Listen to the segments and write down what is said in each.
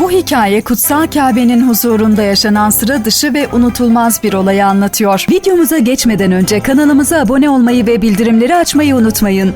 Bu hikaye kutsal Kabe'nin huzurunda yaşanan sıra dışı ve unutulmaz bir olayı anlatıyor. Videomuza geçmeden önce kanalımıza abone olmayı ve bildirimleri açmayı unutmayın.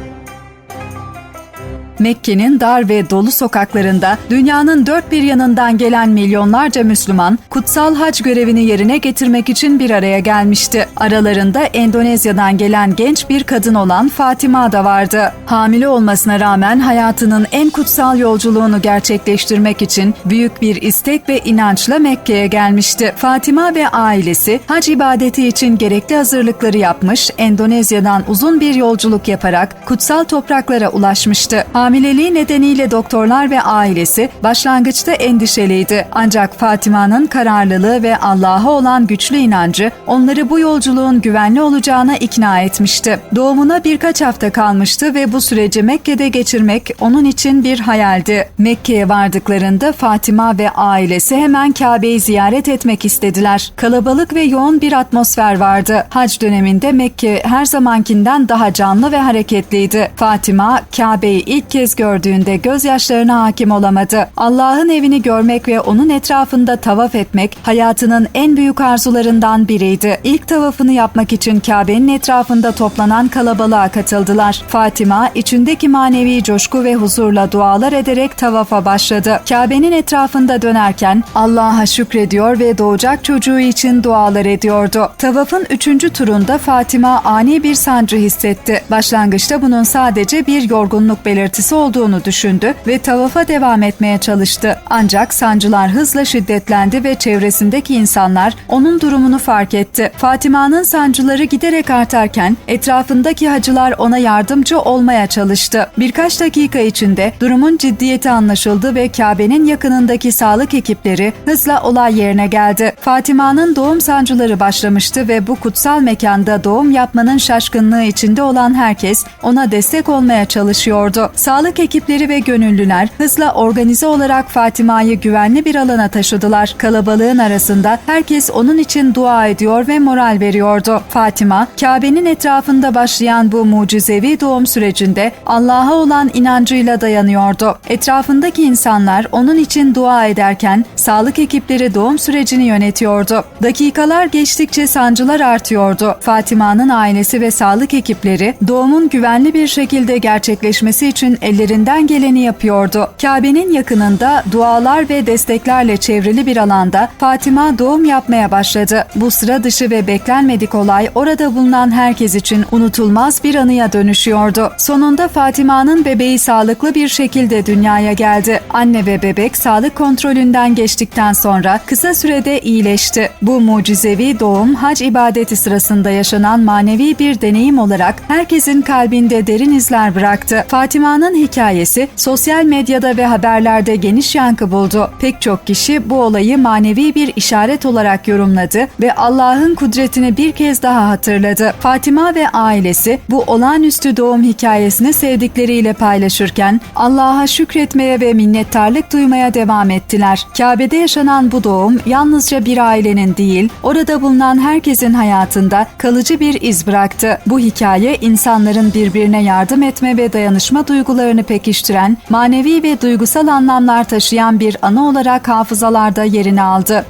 Mekke'nin dar ve dolu sokaklarında dünyanın dört bir yanından gelen milyonlarca Müslüman kutsal hac görevini yerine getirmek için bir araya gelmişti. Aralarında Endonezya'dan gelen genç bir kadın olan Fatima da vardı. Hamile olmasına rağmen hayatının en kutsal yolculuğunu gerçekleştirmek için büyük bir istek ve inançla Mekke'ye gelmişti. Fatima ve ailesi hac ibadeti için gerekli hazırlıkları yapmış, Endonezya'dan uzun bir yolculuk yaparak kutsal topraklara ulaşmıştı. Hamileliği nedeniyle doktorlar ve ailesi başlangıçta endişeliydi. Ancak Fatima'nın kararlılığı ve Allah'a olan güçlü inancı onları bu yolculuğun güvenli olacağına ikna etmişti. Doğumuna birkaç hafta kalmıştı ve bu süreci Mekke'de geçirmek onun için bir hayaldi. Mekke'ye vardıklarında Fatima ve ailesi hemen Kabe'yi ziyaret etmek istediler. Kalabalık ve yoğun bir atmosfer vardı. Hac döneminde Mekke her zamankinden daha canlı ve hareketliydi. Fatima, Kabe'yi ilk kez gördüğünde gözyaşlarına hakim olamadı. Allah'ın evini görmek ve onun etrafında tavaf etmek hayatının en büyük arzularından biriydi. İlk tavafını yapmak için Kabe'nin etrafında toplanan kalabalığa katıldılar. Fatima içindeki manevi coşku ve huzurla dualar ederek tavafa başladı. Kabe'nin etrafında dönerken Allah'a şükrediyor ve doğacak çocuğu için dualar ediyordu. Tavafın üçüncü turunda Fatima ani bir sancı hissetti. Başlangıçta bunun sadece bir yorgunluk belirtisi olduğunu düşündü ve tavafa devam etmeye çalıştı. Ancak sancılar hızla şiddetlendi ve çevresindeki insanlar onun durumunu fark etti. Fatima'nın sancıları giderek artarken etrafındaki hacılar ona yardımcı olmaya çalıştı. Birkaç dakika içinde durumun ciddiyeti anlaşıldı ve Kabe'nin yakınındaki sağlık ekipleri hızla olay yerine geldi. Fatima'nın doğum sancıları başlamıştı ve bu kutsal mekanda doğum yapmanın şaşkınlığı içinde olan herkes ona destek olmaya çalışıyordu. Sağlık ekipleri ve gönüllüler hızla organize olarak Fatima'yı güvenli bir alana taşıdılar. Kalabalığın arasında herkes onun için dua ediyor ve moral veriyordu. Fatima, Kabe'nin etrafında başlayan bu mucizevi doğum sürecinde Allah'a olan inancıyla dayanıyordu. Etrafındaki insanlar onun için dua ederken sağlık ekipleri doğum sürecini yönetiyordu. Dakikalar geçtikçe sancılar artıyordu. Fatima'nın ailesi ve sağlık ekipleri doğumun güvenli bir şekilde gerçekleşmesi için ellerinden geleni yapıyordu. Kabe'nin yakınında dualar ve desteklerle çevrili bir alanda Fatima doğum yapmaya başladı. Bu sıra dışı ve beklenmedik olay orada bulunan herkes için unutulmaz bir anıya dönüşüyordu. Sonunda Fatima'nın bebeği sağlıklı bir şekilde dünyaya geldi. Anne ve bebek sağlık kontrolünden geçtikten sonra kısa sürede iyileşti. Bu mucizevi doğum hac ibadeti sırasında yaşanan manevi bir deneyim olarak herkesin kalbinde derin izler bıraktı. Fatima'nın hikayesi sosyal medyada ve haberlerde geniş yankı buldu. Pek çok kişi bu olayı manevi bir işaret olarak yorumladı ve Allah'ın kudretini bir kez daha hatırladı. Fatima ve ailesi bu olağanüstü doğum hikayesini sevdikleriyle paylaşırken Allah'a şükretmeye ve minnettarlık duymaya devam ettiler. Kabe'de yaşanan bu doğum yalnızca bir ailenin değil, orada bulunan herkesin hayatında kalıcı bir iz bıraktı. Bu hikaye insanların birbirine yardım etme ve dayanışma duygularını pekiştiren, manevi ve duygusal anlamlar taşıyan bir anı olarak hafızalarda yerini aldı.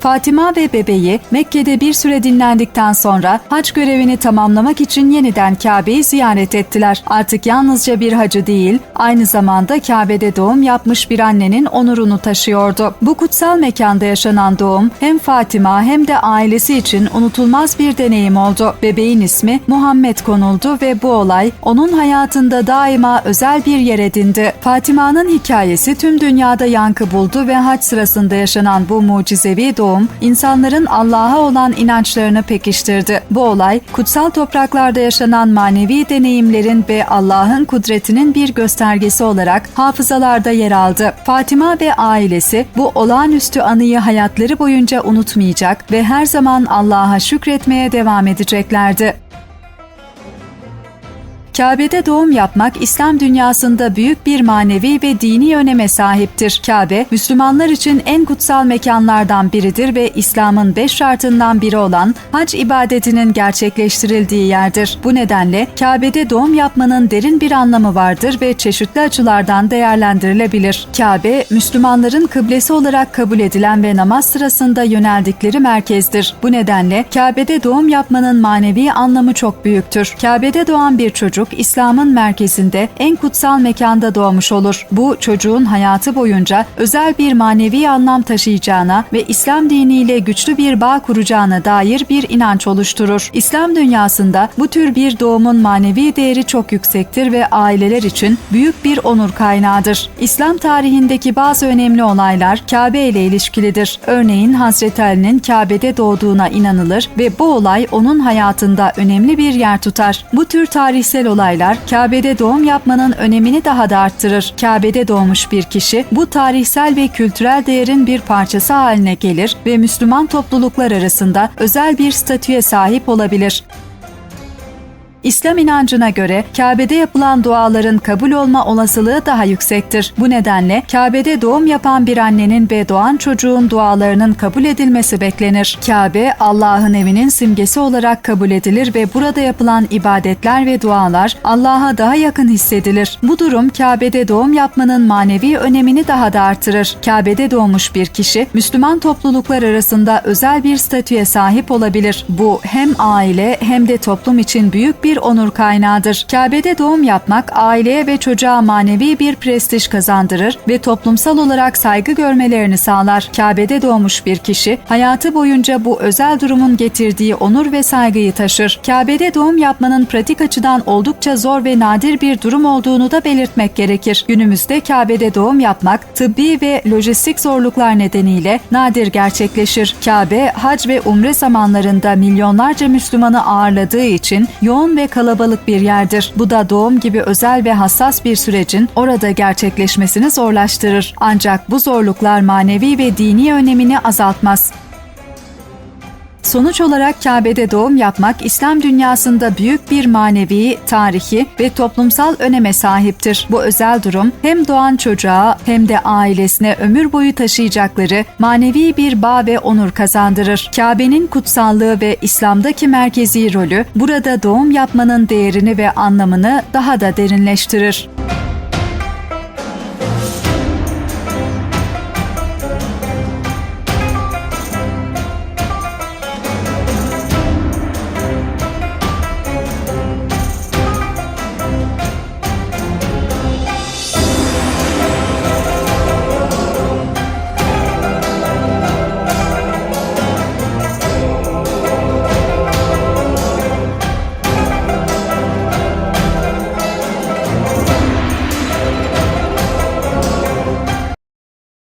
Fatima ve bebeği Mekke'de bir süre dinlendikten sonra hac görevini tamamlamak için yeniden Kabe'yi ziyaret ettiler. Artık yalnızca bir hacı değil, aynı zamanda Kabe'de doğum yapmış bir annenin onurunu taşıyordu. Bu kutsal mekanda yaşanan doğum hem Fatima hem de ailesi için unutulmaz bir deneyim oldu. Bebeğin ismi Muhammed konuldu ve bu olay onun hayatında daima özel bir yer edindi. Fatima'nın hikayesi tüm dünyada yankı buldu ve hac sırasında yaşanan bu mucizevi doğum doğum insanların Allah'a olan inançlarını pekiştirdi. Bu olay kutsal topraklarda yaşanan manevi deneyimlerin ve Allah'ın kudretinin bir göstergesi olarak hafızalarda yer aldı. Fatima ve ailesi bu olağanüstü anıyı hayatları boyunca unutmayacak ve her zaman Allah'a şükretmeye devam edeceklerdi. Kabe'de doğum yapmak İslam dünyasında büyük bir manevi ve dini öneme sahiptir. Kabe, Müslümanlar için en kutsal mekanlardan biridir ve İslam'ın beş şartından biri olan hac ibadetinin gerçekleştirildiği yerdir. Bu nedenle Kabe'de doğum yapmanın derin bir anlamı vardır ve çeşitli açılardan değerlendirilebilir. Kabe, Müslümanların kıblesi olarak kabul edilen ve namaz sırasında yöneldikleri merkezdir. Bu nedenle Kabe'de doğum yapmanın manevi anlamı çok büyüktür. Kabe'de doğan bir çocuk İslam'ın merkezinde en kutsal mekanda doğmuş olur. Bu çocuğun hayatı boyunca özel bir manevi anlam taşıyacağına ve İslam diniyle güçlü bir bağ kuracağına dair bir inanç oluşturur. İslam dünyasında bu tür bir doğumun manevi değeri çok yüksektir ve aileler için büyük bir onur kaynağıdır. İslam tarihindeki bazı önemli olaylar Kabe ile ilişkilidir. Örneğin Hazreti Ali'nin Kabe'de doğduğuna inanılır ve bu olay onun hayatında önemli bir yer tutar. Bu tür tarihsel olaylar Kabe'de doğum yapmanın önemini daha da arttırır. Kabe'de doğmuş bir kişi bu tarihsel ve kültürel değerin bir parçası haline gelir ve Müslüman topluluklar arasında özel bir statüye sahip olabilir. İslam inancına göre Kabe'de yapılan duaların kabul olma olasılığı daha yüksektir. Bu nedenle Kabe'de doğum yapan bir annenin ve doğan çocuğun dualarının kabul edilmesi beklenir. Kabe, Allah'ın evinin simgesi olarak kabul edilir ve burada yapılan ibadetler ve dualar Allah'a daha yakın hissedilir. Bu durum Kabe'de doğum yapmanın manevi önemini daha da artırır. Kabe'de doğmuş bir kişi Müslüman topluluklar arasında özel bir statüye sahip olabilir. Bu hem aile hem de toplum için büyük bir onur kaynağıdır. Kabe'de doğum yapmak aileye ve çocuğa manevi bir prestij kazandırır ve toplumsal olarak saygı görmelerini sağlar. Kabe'de doğmuş bir kişi hayatı boyunca bu özel durumun getirdiği onur ve saygıyı taşır. Kabe'de doğum yapmanın pratik açıdan oldukça zor ve nadir bir durum olduğunu da belirtmek gerekir. Günümüzde Kabe'de doğum yapmak tıbbi ve lojistik zorluklar nedeniyle nadir gerçekleşir. Kabe, hac ve umre zamanlarında milyonlarca Müslümanı ağırladığı için yoğun ve kalabalık bir yerdir. Bu da doğum gibi özel ve hassas bir sürecin orada gerçekleşmesini zorlaştırır. Ancak bu zorluklar manevi ve dini önemini azaltmaz. Sonuç olarak Kabe'de doğum yapmak İslam dünyasında büyük bir manevi, tarihi ve toplumsal öneme sahiptir. Bu özel durum hem doğan çocuğa hem de ailesine ömür boyu taşıyacakları manevi bir bağ ve onur kazandırır. Kabe'nin kutsallığı ve İslam'daki merkezi rolü burada doğum yapmanın değerini ve anlamını daha da derinleştirir.